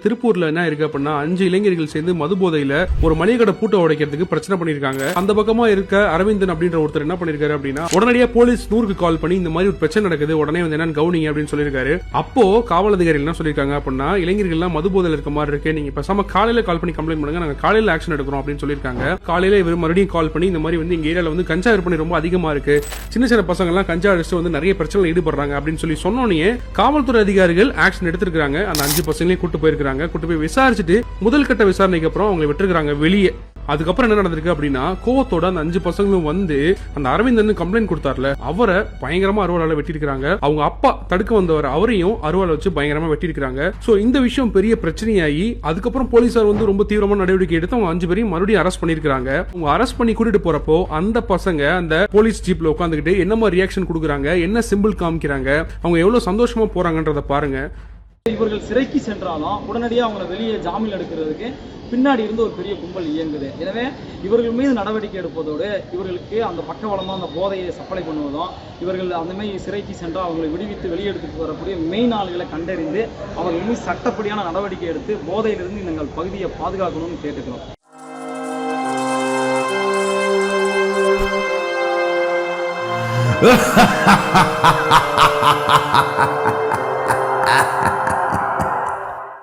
திருப்பூர்ல என்ன இருக்கு அப்படின்னா அஞ்சு இளைஞர்கள் சேர்ந்து மது போதையில ஒரு மளிகை கடை பூட்டை உடைக்கிறதுக்கு பிரச்சனை பண்ணிருக்காங்க. அந்த பக்கமா இருக்க அரவிந்தன் அப்படின்ற ஒருத்தர் என்ன பண்ணிருக்காரு அப்படின்னா உடனடியா போலீஸ் நூறுக்கு கால் பண்ணி இந்த மாதிரி ஒரு பிரச்சனை நடக்குது உடனே வந்து என்னன்னு கவுனிங்க அப்படின்னு சொல்லியிருக்காரு. அப்போ காவல் அதிகாரிகள் என்ன சொல்லியிருக்காங்க அப்படின்னா இளைஞர்கள் எல்லாம் மது போதையில இருக்க மாதிரி இருக்கு நீங்க பேசாம காலையில கால் பண்ணி கம்ப்ளைண்ட் பண்ணுங்க நாங்க காலையில ஆக்ஷன் எடுக்கிறோம் அப்படின்னு சொல்லியிருக்காங்க. காலையில இவர் மறுபடியும் கால் பண்ணி இந்த மாதிரி வந்து எங்க ஏரியால வந்து கஞ்சா விற்பனை ரொம்ப அதிகமா இருக்கு. சின்ன சின்ன பசங்க எல்லாம் கஞ்சா அடிச்சுட்டு வந்து நிறைய பிரச்சனை ஈடுபடுறாங்க அப்படின்னு சொல்லி சொன்னோன்னே காவல்துறை அதிகாரிகள் ஆக்ஷன் எடுத்திருக்காங்க அந்த அஞ்சு பசங்களையும் கூட்டு போயிருக்காங்க. கூட்டு போய் விசாரிச்சுட்டு முதல் கட்ட விசாரணைக்கு அப்புறம் அவங்களை விட்டுருக்காங்க வெளியே. அதுக்கப்புறம் என்ன நடந்திருக்கு அப்படின்னா கோவத்தோட அந்த அஞ்சு பசங்களும் வந்து அந்த அரவிந்தன் கம்ப்ளைண்ட் கொடுத்தாருல அவரை பயங்கரமா அருவாளால வெட்டிருக்காங்க அவங்க அப்பா தடுக்க வந்தவர் அவரையும் அருவாளை வச்சு பயங்கரமா வெட்டிருக்காங்க சோ இந்த விஷயம் பெரிய பிரச்சனையாகி அதுக்கப்புறம் போலீசார் வந்து ரொம்ப தீவிரமான நடவடிக்கை எடுத்து அவங்க அஞ்சு பேரையும் மறுபடியும் அரெஸ்ட் பண்ணிருக்காங்க அவங்க அரெஸ்ட் பண்ணி கூட்டிட்டு போறப்போ அந்த பசங்க அந்த போலீஸ் ஜீப்ல உட்காந்துக்கிட்டு என்ன மாதிரி ரியாக்ஷன் கொடுக்குறாங்க? என்ன சிம்பிள் காமிக்கிறாங்க? அவங்க எவ்வளவு சந்தோஷமா போறாங்கன்றத பாருங்க. இவர்கள் சிறைக்கு சென்றாலும் உடனடியாக அவங்கள வெளியே ஜாமீன் எடுக்கிறதுக்கு பின்னாடி இருந்து ஒரு பெரிய கும்பல் இயங்குது. எனவே இவர்கள் மீது நடவடிக்கை எடுப்பதோடு இவர்களுக்கு அந்த பக்கவளமாக அந்த போதையை சப்ளை பண்ணுவதும் இவர்கள் அந்தமாதிரி சிறைக்கு சென்றால் அவங்களை விடுவித்து வெளியெடுத்துட்டு வரக்கூடிய மெயின் ஆளுகளை கண்டறிந்து அவர்கள் மீது சட்டப்படியான நடவடிக்கை எடுத்து போதையிலிருந்து எங்கள் பகுதியை பாதுகாக்கணும்னு கேட்டுக்கிறோம். ha ha ha ha ha ha ha